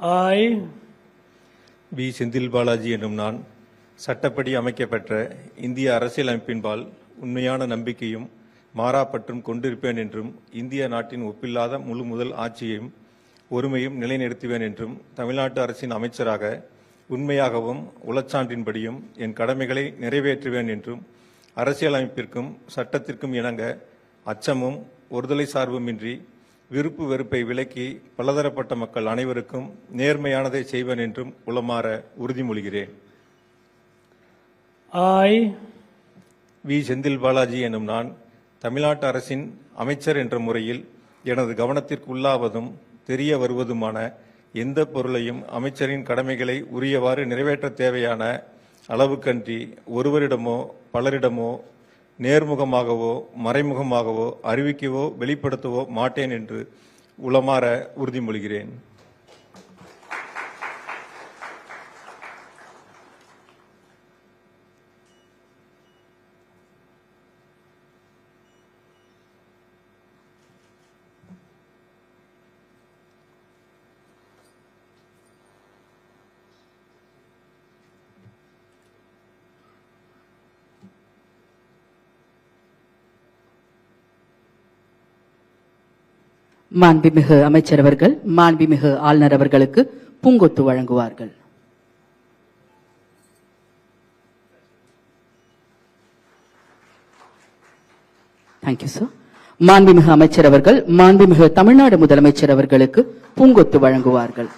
ஆய் வி. செந்தில் பாலாஜி என்னும் நான் சட்டப்படி அமைக்கப்பெற்ற இந்திய அரசியலமைப்பின்பால் உண்மையான நம்பிக்கையும் மாறாப்பற்றும் கொண்டிருப்பேன் என்றும் இந்திய நாட்டின் ஒப்பில்லாத முழு முதல் ஆட்சியையும் ஒருமையும் நிலைநிறுத்துவேன் என்றும் தமிழ்நாட்டு அரசின் அமைச்சராக உண்மையாகவும் உளச்சான்றின்படியும் என் கடமைகளை நிறைவேற்றுவேன் என்றும் அரசியலமைப்பிற்கும் சட்டத்திற்கும் இணங்க அச்சமும் ஒருதலை சார்புமின்றி விருப்பு வெறுப்பை விலக்கி பலதரப்பட்ட மக்கள் அனைவருக்கும் நேர்மையானதை செய்வேன் என்றும் உளமாற உறுதிமொழிகிறேன். I, V. செந்தில் பாலாஜி எனும் நான் தமிழ்நாட்டு அரசின் அமைச்சர் என்ற முறையில் எனது கவனத்திற்கு உள்ளாவதும் தெரிய வருவதுமான எந்த பொருளையும் அமைச்சரின் கடமைகளை உரியவாறு நிறைவேற்ற தேவையான அளவுக்கன்றி ஒருவரிடமோ பலரிடமோ நேர்முகமாகவோ மறைமுகமாகவோ அறிவிக்கவோ வெளிப்படுத்தவோ மாட்டேன் என்று உளமாற உறுதிமொழிகிறேன். மாண்புமிகு அமைச்சர் அவர்கள் மாண்புமிகு ஆளுநர் அவர்களுக்கு பூங்கொத்து வழங்குவார்கள். தேங்க்யூ சார் மாண்புமிகு அமைச்சர் அவர்கள் மாண்புமிகு தமிழ்நாடு முதலமைச்சர் அவர்களுக்கு பூங்கொத்து வழங்குவார்கள்.